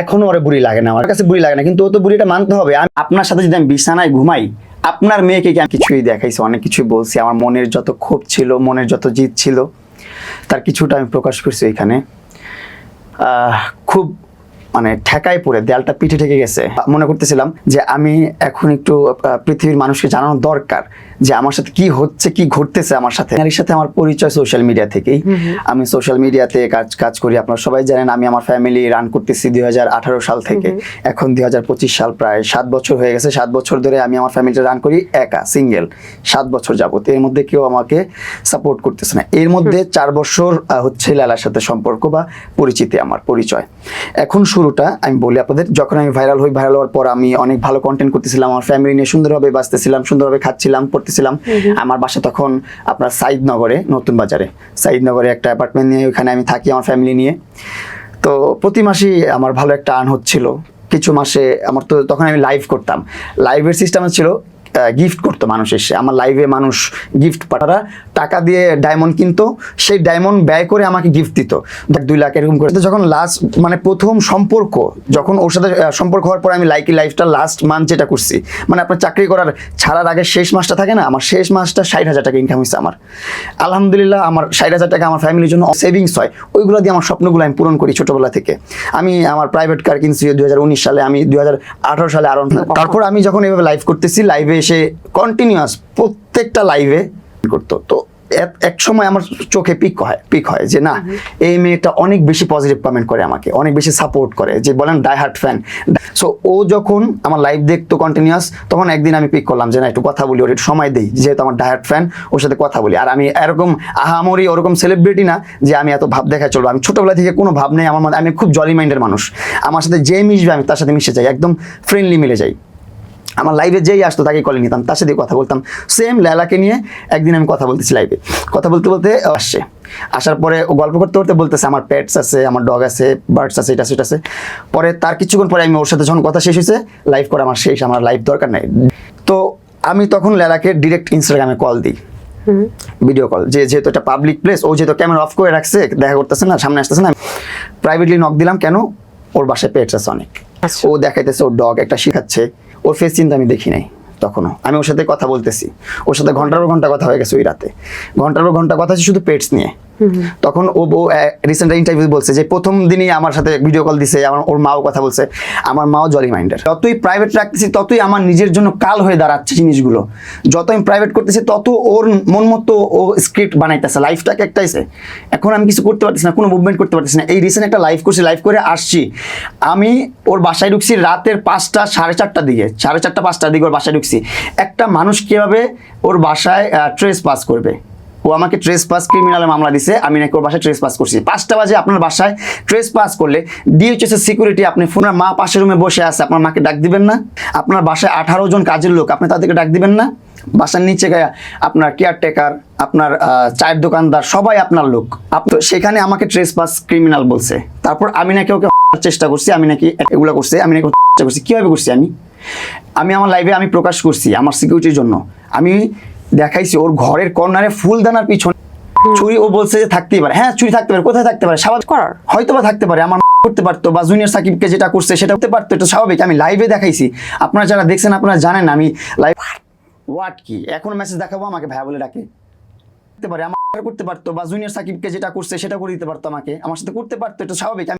এখনও ওরে বুড়ি লাগে না, আমার কাছে বুড়ি লাগে না, কিন্তু ও তো বুড়িটা মানতে হবে। আমি আপনার সাথে যদি আমি বিছানায় ঘুমাই, আপনার মেয়েকে আমি কিছুই দেখাইছি, অনেক কিছুই বলছি, আমার মনের যত ক্ষোভ ছিল, মনের যত জিত ছিল, তার কিছুটা আমি প্রকাশ করছি এখানে। খুব মানে ঠেকায় পড়ে দেয়ালটা পিঠে ঠেকে গেছে। মনে করতেছিলাম যে আমি এখন একটু পৃথিবীর মানুষকে জানানো দরকার যে আমার সাথে কি হচ্ছে কি ঘটতেছে আমার সাথে। এর সাথে আমার পরিচয় সোশ্যাল মিডিয়া থেকেই। আমি সোশ্যাল মিডিয়াতে কাজ কাজ করি। আপনারা সবাই জানেন আমি আমার ফ্যামিলি রান করতেছি দুই সাল থেকে। এখন দুই সাল প্রায় সাত বছর হয়ে গেছে। সাত বছর ধরে আমি আমার ফ্যামিলিটা রান করি একা সিঙ্গেল সাত বছর যাবত। এর মধ্যে কেউ আমাকে সাপোর্ট করতেছে না। এর মধ্যে চার বছর হচ্ছে লালার সাথে সম্পর্ক বা পরিচিতি আমার পরিচয়। এখন শুরুটা আমি বলি আপনাদের যখন আমি ভাইরাল হই ভাইরাল হওয়ার পর আমি অনেক ভালো কন্টেন্ট করতেছিলাম আমার ফ্যামিলি নিয়ে সুন্দরভাবে বাঁচতেছিলাম সুন্দরভাবে খাচ্ছিলাম পড়তেছিলাম। আমার বাসা তখন আপনার সাইদনগরে নতুন বাজারে। সাইদনগরে একটা অ্যাপার্টমেন্ট নিয়ে ওখানে আমি থাকি আমার ফ্যামিলি নিয়ে। তো প্রতি মাসেই আমার ভালো একটা আর্ন হচ্ছিল। কিছু মাসে আমার তো তখন আমি লাইভ করতাম। লাইভের সিস্টেম ছিল গিফট করতো মানুষ এসে। আমার লাইভে মানুষ গিফট পাঠারা, টাকা দিয়ে ডায়মন্ড কিনতো, সেই ডায়মন্ড ব্যয় করে আমাকে গিফট দিত। দেখ, দুই লাখ এরকম করে। যখন লাস্ট মানে প্রথম সম্পর্ক, যখন ওর সাথে সম্পর্ক হওয়ার পর আমি লাইকি লাইফটা লাস্ট মান্থ যেটা করছি মানে আপনার চাকরি করার ছাড়ার আগে শেষ মাসটা থাকে না, আমার শেষ মাসটা ষাট হাজার টাকা ইনকাম হয়েছে আমার। আলহামদুলিল্লাহ আমার ষাট হাজার টাকা আমার ফ্যামিলির জন্য সেভিংস হয়। ওইগুলো দিয়ে আমার স্বপ্নগুলো আমি পূরণ করি ছোটবেলা থেকে। আমি আমার প্রাইভেট কার কিনছি দুই হাজার উনিশ সালে, আমি দুই হাজার আঠারো সালে আরও তারপর আমি যখন এভাবে লাইভ করতেছি লাইভে এসে কন্টিনিউয়াস প্রত্যেকটা লাইভে করতো। তো এক- সময় আমার চোখে পিক হয় পিক হয় যে না এই মেয়েটা অনেক বেশি পজিটিভ কমেন্ট করে আমাকে অনেক বেশি সাপোর্ট করে যে বলেন ডাই হার্ট ফ্যান সো ও যখন আমার লাইভ দেখতো কন্টিনিউয়াস তখন একদিন আমি পিক করলাম যে না একটু কথা বলি ওর একটু সময় দেই যেহেতু আমার ডাই হার্ট ফ্যান ওর সাথে কথা বলি। আর আমি এরকম আহামরি ওরকম সেলিব্রিটি না যে আমি এত ভাব দেখায় চলবো। আমি ছোটবেলা থেকে কোনো ভাব নেই আমার মধ্যে আমি খুব জলি মাইন্ডের মানুষ। আমার সাথে যে মিশবে আমি তার সাথে মিশে যাই একদম ফ্রেন্ডলি মিলে যাই। আমার লাইভে যেই আসতো তাকে কলে নিতাম তার সাথে কথা বলতাম। সেম লেলাকে নিয়ে একদিন আমি কথা বলতেছি লাইভে কথা বলতে বলতে আসছে। আসার পরে ও গল্প করতে করতে বলতেছে আমার পেটস আছে আমার ডগ আছে বার্ডস আছে এটা সেটা আছে। পরে তার কিছুক্ষণ পরে আমি ওর সাথে যখন কথা শেষ হয়েছে লাইভ করা আমার শেষ আমার লাইভ দরকার নাই। তো আমি তখন লেলাকে ডিরেক্ট ইনস্টাগ্রামে কল দিই। ভিডিও কল যে যেহেতু এটা পাবলিক প্লেস ও যেহেতু ক্যামেরা অফ করে রাখছে দেখা করতেছে না সামনে আসতেছে না প্রাইভেটলি নক দিলাম কেন? ওর বাসায় পেটস আছে অনেক। আচ্ছা। ও দেখাইতেছে ওর ডগ একটা শিখাচ্ছে। ওর ফেস চিন্তা আমি দেখি নাই তখনও। আমি ওর সাথে কথা বলতেছি। ওর সাথে ঘণ্টার পর ঘণ্টা কথা হয়ে গেছে ওই রাতে। ঘণ্টার পর ঘণ্টা কথা শুধু পেটস নিয়ে। তখন ও রিসেন্ট ইন্টারভিউ বলছে যে, প্রথম দিনই আমার সাথে ভিডিও কল দিছে, আমার, ওর মাও কথা বলছে, আমার মাও জলি মাইন্ডের যতই প্রাইভেট রাখতেছি, ততই আমার নিজের জন্য কাল হয়ে দাঁড়াচ্ছে জিনিসগুলো। যত আমি প্রাইভেট করতেছি, তত ওর মন মতো ও স্ক্রিপ্ট বানাইতেছে লাইফটাকে একটাইছে। এখন আমি কিছু করতে পারতেছি না, কোনো মুভমেন্ট করতে পারতেছি না। এই রিসেন্ট একটা লাইভ করছি লাইভ করে আসছি। আমি ওর বাসায় ঢুকছি রাতের পাঁচটা, সাড়ে চারটার দিকে, সাড়ে চারটা, পাঁচটার দিকে ওর বাসায় ঢুকছি। একটা মানুষ কীভাবে ওর বাসায় ট্রেস পাস করবে? ও আমাকে ট্রেস পাস ক্রিমিনাল মামলা দিছে, আমি নাকি ওর বাসায় ট্রেস পাস করছি। পাঁচটা বাজে আপনার বাসায় ট্রেস পাস করলে ডিএইচএস সিকিউরিটি আপনি ফোনের মা পাশের রুমে বসে আছে, আপনার মাকে ডাক দিবেন না। আপনার বাসায় আঠারো জন কাজের লোক, আপনি তাদেরকে ডাক দিবেন না। বাসার নিচে গায়া আপনার কেয়ারটেকার আপনার চায়ের দোকানদার, সবাই আপনার লোক। আপ- তো সেখানে আমাকে ট্রেস পাস ক্রিমিনাল বলছে। তারপর আমি নাকি ওকে চেষ্টা করছি, আমি নাকি এগুলো করছি, আমি নাকি চেষ্টা করছি। কীভাবে করছি আমি? আমি আমার লাইভে আমি প্রকাশ করছি আমার সিকিউরিটির জন্য। আমি দেখাইছি ওর ঘরের কর্নারে ফুলদানার পিছনে চুরি ও বলছে যে থাকতেই পারে। হ্যাঁ চুরি থাকতে পারে কোথায় থাকতে পারে? স্বাভাবিক করার? হয়তো বা থাকতে পারে আমার করতে পারতো বা জুনিয়র সাকিবকে যেটা করছে সেটা করতে পারতো এটা স্বাভাবিক। আমি লাইভে দেখাইছি। আপনারা যারা দেখছেন আপনারা জানেন আমি লাইভ হোয়াট কি? এখন মেসেজ দেখাবো আমাকে ভাইয়া বলে ডাকে। করতে পারে আমার করতে পারতো বা জুনিয়র সাকিবকে যেটা করছে সেটা করে দিতে পারতো আমাকে। আমার সাথে করতে পারতো এটা স্বাভাবিক।